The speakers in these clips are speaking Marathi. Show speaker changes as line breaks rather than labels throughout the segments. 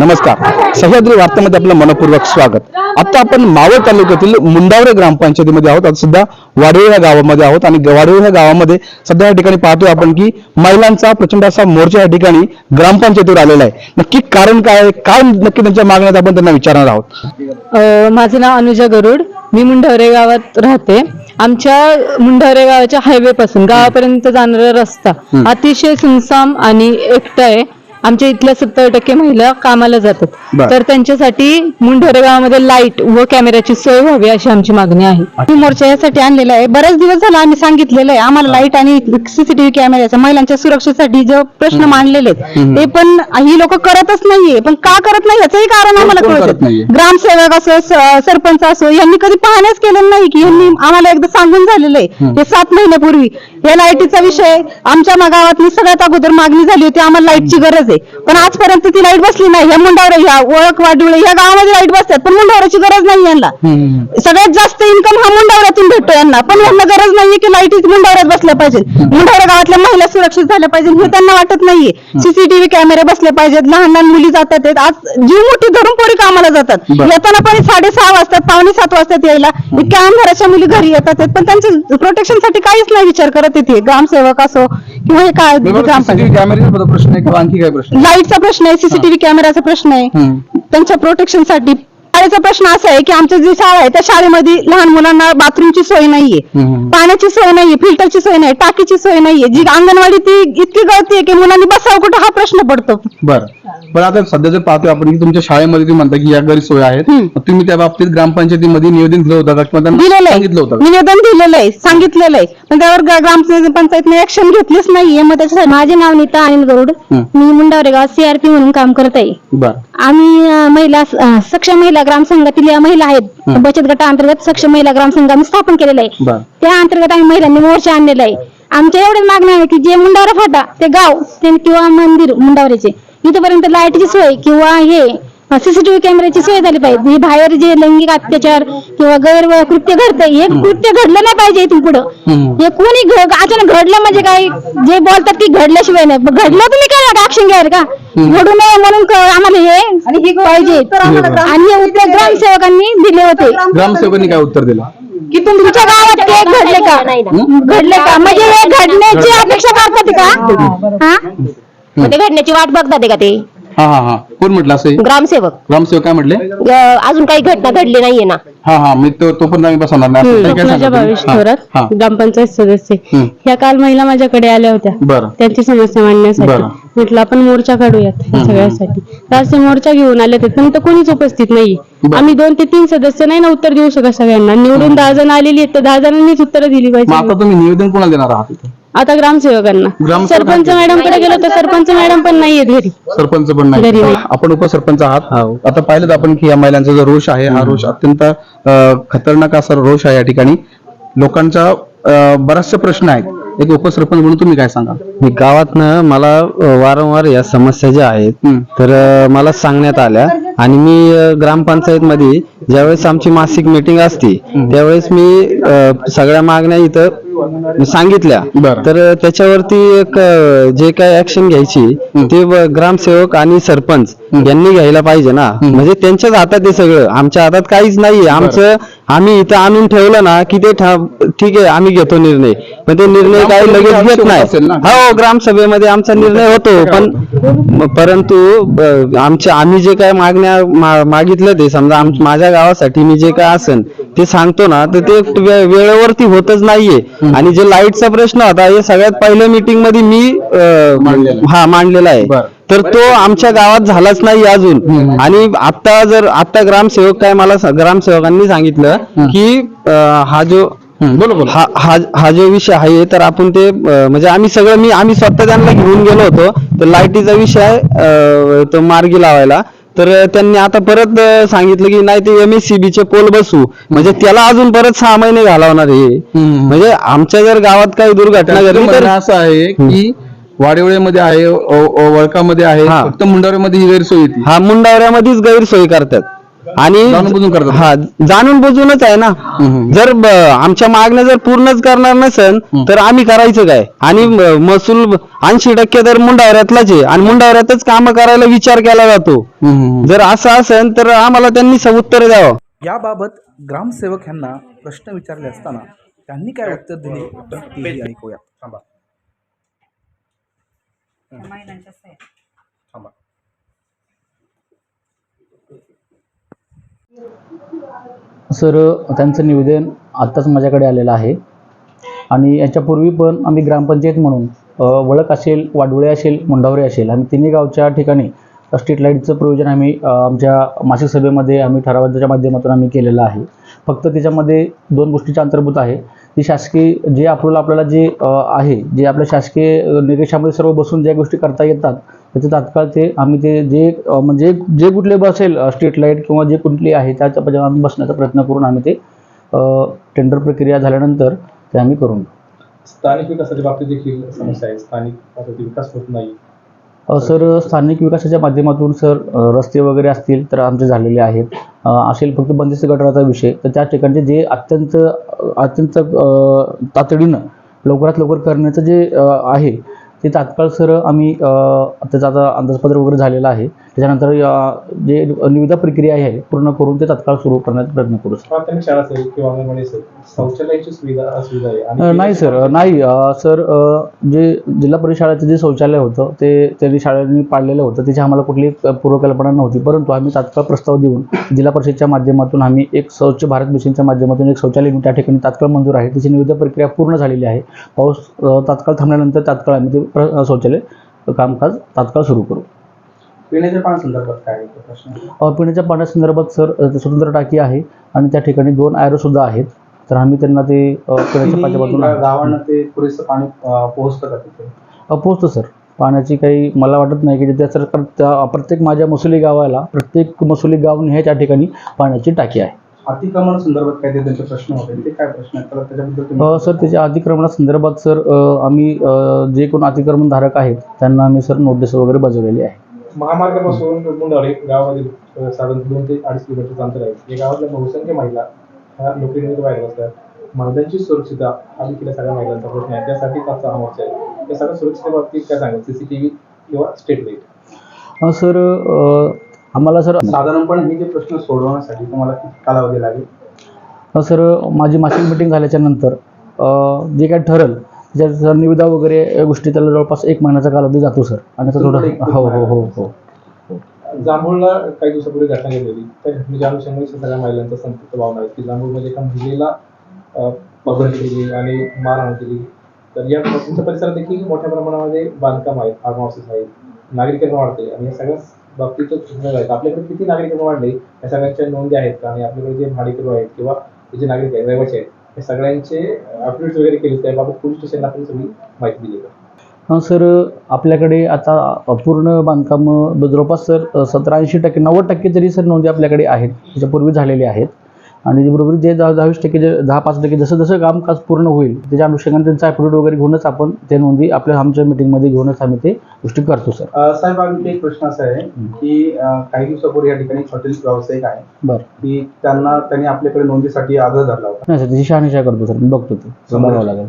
नमस्कार. सह्याद्री वार्तामध्ये आपलं मनपूर्वक स्वागत. आता आपण मावळ तालुक्यातील मुंडावरे ग्रामपंचायतीमध्ये आहोत. आता सध्या वाडीळ या गावामध्ये आहोत आणि वाडीळ या गावामध्ये सध्या या ठिकाणी पाहतोय आपण की महिलांचा प्रचंड असा मोर्चा या ठिकाणी ग्रामपंचायतीवर आलेला आहे. नक्की कारण काय आहे? काय नक्की त्यांच्या मागण्यात आपण त्यांना विचारणार आहोत?
माझं नाव अनुजा गरुड. मी मुंढवरे गावात राहते. आमच्या मुंढवरे गावाच्या हायवे पासून गावापर्यंत जाणारा रस्ता अतिशय सुनसाम आणि एकटा आहे. आमच्या इथल्या सत्तर टक्के महिला कामाला जातात.
बर.
तर त्यांच्यासाठी मुंढवरे गावामध्ये लाइट व कॅमेऱ्याची सोय व्हावी अशी आमची मागणी आहे.
मी मोर्चा यासाठी आणलेला आहे. बरेच दिवस झाला आम्ही सांगितलेलं आहे. आम्हाला लाइट आणि सीसीटीव्ही कॅमेऱ्याचा महिलांच्या सुरक्षेसाठी जो प्रश्न मांडलेले आहेत ते पण ही लोक करतच नाहीये. पण का करत नाही याचंही कारण आम्हाला
कोण करत
कळत
नाहीये?
ग्रामसेवक असो स- सरपंच असो यांनी कधी पाहण्याच केलेलं नाही की यांनी आम्हाला एकदा सांगून झालेलं आहे. हे सात महिन्यापूर्वी. या लाईटीचा विषय आमच्या मा- गावातली सगळ्यात अगोदर मागणी झाली होती. आम्हाला लाईटची गरज आहे. पण आजपर्यंत ती लाइट बसली नाही. या मुंडावर ह्या ओळख वाडुळे या गावामध्ये लाइट बसतात पण मुंडावराची गरज नाही यांना. सगळ्यात जास्त इन्कम हा मुंडावऱ्यातून भेटतो यांना. पण यांना गरज नाहीये की लाइट मुंडावऱ्यात बसल्या पाहिजे मुंडावऱ्या गावातल्या महिला सुरक्षित झाल्या पाहिजे हे त्यांना वाटत नाहीये. सीसीटीव्ही कॅमेरे बसले पाहिजेत लहान लहान मुली जातात. आज जीव मोठी धरून पोरी कामाला जातात. येताना पण साडेसहा वाजतात पावणे सात वाजतात यायला. इतक्या अंधाराच्या मुली घरी येतात. पण त्यांच्या प्रोटेक्शनसाठी काहीच नाही विचार करत येते ग्रामसेवक असो किंवा हे काय ग्रामपंचायत.
प्रश्न आहे किंवा आणखी काय प्रश्न
लाईटचा प्रश्न आहे सीसीटीव्ही कॅमेराचा प्रश्न आहे.
हम्म.
त्यांच्या प्रोटेक्शनसाठी शाळेचा प्रश्न असा आहे की आमच्या जी शाळा आहे त्या शाळेमध्ये लहान मुलांना बाथरूमची सोय नाहीये. पाण्याची सोय नाहीये फिल्टरची सोय नाही टाकीची सोय नाहीये. जी अंगणवाडी ती इतकी गळती आहे की मुलांनी बसावं कुठं हा प्रश्न पडतो.
बरं. पण आता सध्या जर पाहतोय आपण की तुमच्या शाळेमध्ये तुम्ही म्हणता की या घरी सोय आहेत. मग तुम्ही त्या बाबतीत ग्रामपंचायतीमध्ये निवेदन दिलं होतं का? किंवा त्यांना
दिलेलं
सांगितलं होतं
आहे
का?
निवेदन दिलेलं आहे. सांगितलेलं आहे. पण त्यावर ग्रा- ग्रामपंचायतने ऍक्शन घेतलीच नाहीये. मग त्याच्यासाठी
माझे नाव नीता अनिल गरुड.
हं.
मी मुंडावरे गावात सीआरपी म्हणून काम करत आहे.
बरं.
आम्ही अं, महिला अं, सक्षम महिला ग्राम संघातील या महिला आहेत.
हं.
बचत गटाअंतर्गत सक्षम महिला ग्राम संघ आम्ही स्थापन केलेला आहे.
बरं.
त्या अंतर्गत आम्ही महिलांनी मोर्चा आणलेला आहे. आमच्या एवढेच मागणं आहे की जे मुंडावरा फाटा ते गाव ते किंवा मंदिर मुंडावऱ्याचे इथपर्यंत लाईटची सोय किंवा हे सीसीटीव्ही कॅमेऱ्याची सोय झाली पाहिजे. हे बाहेर जे लैंगिक अत्याचार किंवा गैर कृत्य घडतंय हे कृत्य घडलं नाही पाहिजे इथून पुढं. हे कोणी अचानक घडलं म्हणजे काय? जे बोलतात की घडल्याशिवाय नाही. पण घडलं तुम्ही काय ऍक्शन घ्याल का? घडू नये म्हणून आम्हाला हे पाहिजे. आणि हे उत्तर ग्रामसेवकांनी दिले होते.
ग्रामसेवकांनी काय उत्तर दिलं?
की तुम-
तुमच्या गावात ते घडले का? घडले का? म्हणजे हे घडण्याची अपेक्षा करतात का? हा?
ते घडण्याची वाट बघतात का ते?
हा हा हा. कोण म्हटलं असं? हे?
ग्रामसेवक.
ग्रामसेवक काय म्हटले?
अं, अजून काही घटना घडली नाहीये ना.
हा हा. मी तो तो पण आम्ही बसवणार नाही. असं काय काय
स्वप्नाच्या
सांगता
भावेश
तुम्ही? हा,
थोरात
हा.
ग्रामपंचायत सदस्य. ह्या काल महिला माझ्याकडे आल्या होत्या.
बरं.
त्यांची समस्या मांडण्यासाठी.
बरं.
म्हटलं आपण मोर्चा काढूयात सगळ्यासाठी. तर असे मोर्चा घेऊन आले ते पण तर कोणीच उपस्थित नाही
बरं.
आम्ही दोन ते तीन सदस्य नाही ना उत्तर देऊ शकत सगळ्यांना. निवडून दहा जण आलेली आहेत तर दहा जणांनीच उत्तर दिली
मग
पाहिजे
आता तुम्ही निवेदन कोणाला देणार आहात इथे?
आता ग्रामसेवकांना. सरपंच मॅडमकडे गेलो तर सरपंच मॅडम पण नाहीयेत घरी.
सरपंच पण नाही
घरी नाही.
आपण उपसरपंच आहात. आता पाहिलं आपण की या महिलांचा जो रोष आहे हा रोष अत्यंत अं, खतरनाक असा रोष आहे या ठिकाणी. लोकांचा अं, बराचसे प्रश्न आहेत. एक उपसरपंच म्हणून तुम्ही काय सांगाल?
मी गावातनं मला अ, वारंवार या समस्या ज्या आहेत. तर अ, मला सांगण्यात आल्या. आणि मी अ, ग्रामपंचायतमध्ये ज्यावेळेस आमची मासिक मीटिंग असते त्यावेळेस मी अ, सगळ्या मागण्या इथं सांगितल्या.
बरं.
तर अ, त्याच्यावरती एक अ, जे काय ऍक्शन घ्यायची ते ग्रामसेवक आणि सरपंच यांनी घ्यायला पाहिजे ना. म्हणजे त्यांच्याच हातात आहे सगळं. आमच्या हातात काहीच नाहीये. आमचं आम्ही इथं आणून ठेवलं ना की ते ठीक आहे आम्ही घेतो निर्णय. पण ते निर्णय काही लगेच घेत नाही? हो ग्रामसभेमध्ये आमचा निर्णय होतो पण परंतु आमच्या आम्ही जे काय मागण्या मागितलं ते समजा माझ्या गावासाठी मी जे काय असेल ते सांगतो ना तर ते वेळेवरती होतच नाहीये. आणि जे लाईटचा प्रश्न होता हे सगळ्यात पहिल्या मीटिंगमध्ये मी. हा मांडलेला आहे. तर तो आमच्या गावात झालाच नाही अजून. आणि आता जर आता ग्रामसेवक काय मला ग्रामसेवकांनी सांगितलं की हा जो
बोला
हा हा हा जो विषय आहे तर आपण ते म्हणजे आम्ही सगळं मी आम्ही स्वतः त्यांना घेऊन गेलो होतो. तर लाईटीचा विषय अं, तो मार्गी लावायला. तर त्यांनी आता परत सांगितलं की नाही ते एम एस सी चे पोल बसू. म्हणजे त्याला अजून परत सहा महिने घालवणार हे. म्हणजे आमच्या जर गावात काही दुर्घटना घडली तर
असं आहे की वाडेवळेमध्ये आहे वळकामध्ये आहे
हा.
फक्त मुंडावळेमध्ये ही गैरसोय होती
हा मुंडावऱ्यामध्येच गैरसोय करतात. आणि
जाणून बुजून करतात.
हा जाणून बुजूनच आहे ना.
हम्म.
जर ब- आमच्या मागण्या जर पूर्णच करणार नसेल तर आम्ही करायचं काय? आणि म- महसूल ऐंशी टक्के तर मुंडावऱ्यातलाच आहे. आणि मुंडावऱ्यातच काम करायला विचार केला जातो.
हम्म.
जर असं असेल तर आम्हाला त्यांनी उत्तर द्यावं.
याबाबत ग्रामसेवक यांना प्रश्न विचारले असताना त्यांनी काय उत्तर दिले ऐकूया. थांबा थांबा.
सर त्यांचं निवेदन आत्ताच माझ्याकडे आलेलं आहे. आणि याच्यापूर्वी पण आम्ही ग्रामपंचायत म्हणून वळक असेल वाडवळे असेल मुंडावरे असेल आम्ही तिन्ही गावच्या ठिकाणी स्ट्रीट लाईटचं प्रयोजन आम्ही आमच्या मासिक सभेमध्ये आम्ही ठरावाच्या माध्यमातून आम्ही केलेलं आहे. फक्त त्याच्यामध्ये दोन गोष्टीच्या अंतर्भूत आहे. ती शासकीय जे अप्रूव्हल आपल्याला जे आहे जे आपल्या शासकीय निकषामध्ये सर्व बसून ज्या गोष्टी करता येतात त्याचे तात्काळ ते आम्ही ते जे म्हणजे जे कुठले बसेल स्ट्रीट लाइट किंवा जे कुठली आहे त्याच्या पासून आम्ही बसण्याचा प्रयत्न करून आम्ही ते टेंडर प्रक्रिया झाल्यानंतर ते आम्ही करून
स्थानिक विकासाच्या बाबतीत देखील समस्या आहे. स्थानिक विकास होत नाही.
सर स्थानिक विकासाच्या माध्यमातून सर रस्ते वगैरे असतील तर आमचे झालेले आहेत. असेल फक्त बंदिस्त गटाराचा विषय तर त्या ठिकाणचे जे अत्यंत अत्यंत तातडीनं लवकरात लवकर करण्याचं जे आहे ते तात्काळ सर आम्ही त्याचा आता अंदाजपत्र वगैरे झालेला आहे. त्याच्यानंतर जे निविदा प्रक्रिया आहे पूर्ण करून ते तात्काळ सुरू करण्याचा प्रयत्न करू सर.
शौचालयाची सुविधा असुविधा आहे.
नाही सर. नाही अ, सर अ, जे जिल्हा परिषद शाळेचं जे शौचालय होतं ते त्यांनी शाळेने पाडलेलं होतं त्याची आम्हाला कुठली पूर्वकल्पना नव्हती. परंतु आम्ही तात्काळ प्रस्ताव देऊन जिल्हा परिषदच्या माध्यमातून आम्ही एक स्वच्छ भारत मिशनच्या माध्यमातून एक शौचालय त्या ठिकाणी तात्काळ मंजूर आहे. त्याची निविदा प्रक्रिया पूर्ण झालेली आहे. पाऊस अ, तात्काळ थांबल्यानंतर तात्काळ आम्ही ते प्र- शौचालय कामकाज तात्काळ सुरू करू.
पिण्याच्या पाण्यासंदर्भात काय आहे प्रश्न?
अ, पिण्याच्या पाण्यासंदर्भात सर अ, स्वतंत्र टाकी आहे आणि त्या ठिकाणी दोन आयरो सुद्धा आहेत. तर आम्ही त्यांना ते पिण्याच्या पाण्यापासून
गावांना ते पुरेसं पाणी पोहोचतं का तिथे?
पोचतो सर. पाण्याची काही मला वाटत नाही की त्या सरकार त्या प्रत्येक माझ्या मसुली गावाला प्रत्येक मसुली गाव हे त्या ठिकाणी पाण्याची टाकी आहे.
अतिक्रमण संदर्भात काय ते त्यांचे प्रश्न होते. ते काय प्रश्न आहेत? त्याच्याबद्दल
सर त्याच्या अतिक्रमणासंदर्भात सर आम्ही जे कोण अतिक्रमणधारक आहेत त्यांना आम्ही सर नोटीस वगैरे बजावलेली आहे.
महामार्गापासून मुंडावरे गावामध्ये साधारण दोन ते अडीच किलोमीटरचं अंतर आहे. या गावातल्या बहुसंख्य महिला ह्या नोकरीनिमित्त बाहेर असतात महिलांची सुरक्षितता हा देखील सगळ्या महिलांचा प्रश्न आहे. त्यासाठी आजचा हा मोर्चा आहे. या सगळ्या सुरक्षितेबाबतीत काय सांगाल? सीसीटीव्ही किंवा स्टेट
लाइट सर आम्हाला सर
साधारणपणे हे जे प्रश्न सोडवण्यासाठी तुम्हाला किती कालावधी लागेल.
सर माझी मासिक मिटिंग झाल्याच्यानंतर जे काय ठरल ज्याचा निविदा वगैरे या गोष्टी त्याला जवळपास एक महिन्याचा कालावधी जातो सर. आणि थोडं हो हो हो हो.
जांभूळला काही दिवसापूर्वी घटना घडलेली. त्या घटनेच्या अनुषंगाने सगळ्या महिलांचा संतप्त भावना आहे की जांभूळमध्ये एका महिलेला अं, पकडून केली आणि मारहाण केली. तर या तुमच्या परिसरात देखील मोठ्या प्रमाणामध्ये बांधकाम आहेत फार्म हाऊसेस आहेत नागरिकांना वाढते आणि या सगळ्या बाबतीतच घडलेलं आहेत आपल्याकडे किती नागरिकांना वाढले या सगळ्यांच्या नोंदी आहेत का? आणि आपल्याकडे जे भाडेकरू आहेत किंवा जे नागरिक आहेत रहिवासी आहेत हे सगळ्यांचे अपडेट्स वगैरे केले त्याबाबत पोलीस स्टेशनला आपण सगळी माहिती दिली का?
हां सर आपल्याकडे आता पूर्ण बांधकाम जवळपास सर सतरा ऐंशी टक्के नव्वद टक्के तरी सर नोंदी आपल्याकडे आहेत त्याच्यापूर्वी झालेले आहेत. आणि बरोबर जे दहा दहावीस टक्के जे दहा पाच टक्के जसं जसं कामकाज पूर्ण होईल त्याच्या अनुषंगाने त्यांचा ॲप्रोड वगैरे घेऊनच आपण ते नोंदी आपल्या आमच्या मिटिंगमध्ये घेऊनच आम्ही ते गोष्टी करतो सर.
साहेब आणखी एक प्रश्न असा आहे की काही दिवसापूर्वी या ठिकाणी हॉटेल व्यावसायिक आहे.
बरं.
की त्यांना त्यांनी आपल्याकडे नोंदीसाठी आग्रह धरला होता.
नाही सर त्याची शहानिशा करतो सर. मी बघतो ते. बघावं लागेल.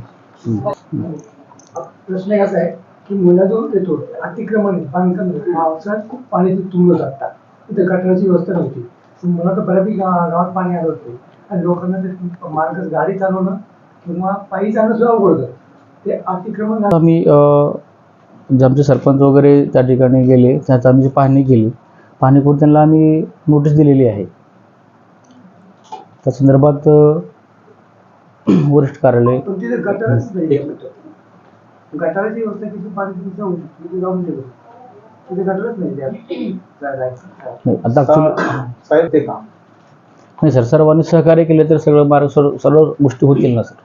प्रश्न असा आहे की मुला जो येतो. अतिक्रमण बांधकाम पावसाळ्यात खूप पाणी तुंबलं जातात तिथे गटराची व्यवस्था नव्हती. पण मला तर बऱ्यापैकी गावात पाणी आलं होतं. आणि लोकांना ते मार्ग गाडी चालवणं किंवा पायी जाणं सुद्धा अवघड ते अतिक्रमण.
आम्ही अ, जे आमचे सरपंच वगैरे त्या ठिकाणी गेले त्यात आम्ही जी पाहणी केली पाहणी करून त्यांना आम्ही नोटीस दिलेली आहे. त्या संदर्भात वरिष्ठ कार्यालय
पण तिथे गटारच व्यवस्था किती पाणी तिथे जाऊन तिथे जाऊन गेलो तिथे गटारच नाही त्या.
नाही, आता
साहेब ते काम.
नाही सर सर्वांनी सहकार्य केले तर सगळं मार्ग सर्व सर्व गोष्टी होतील ना सर.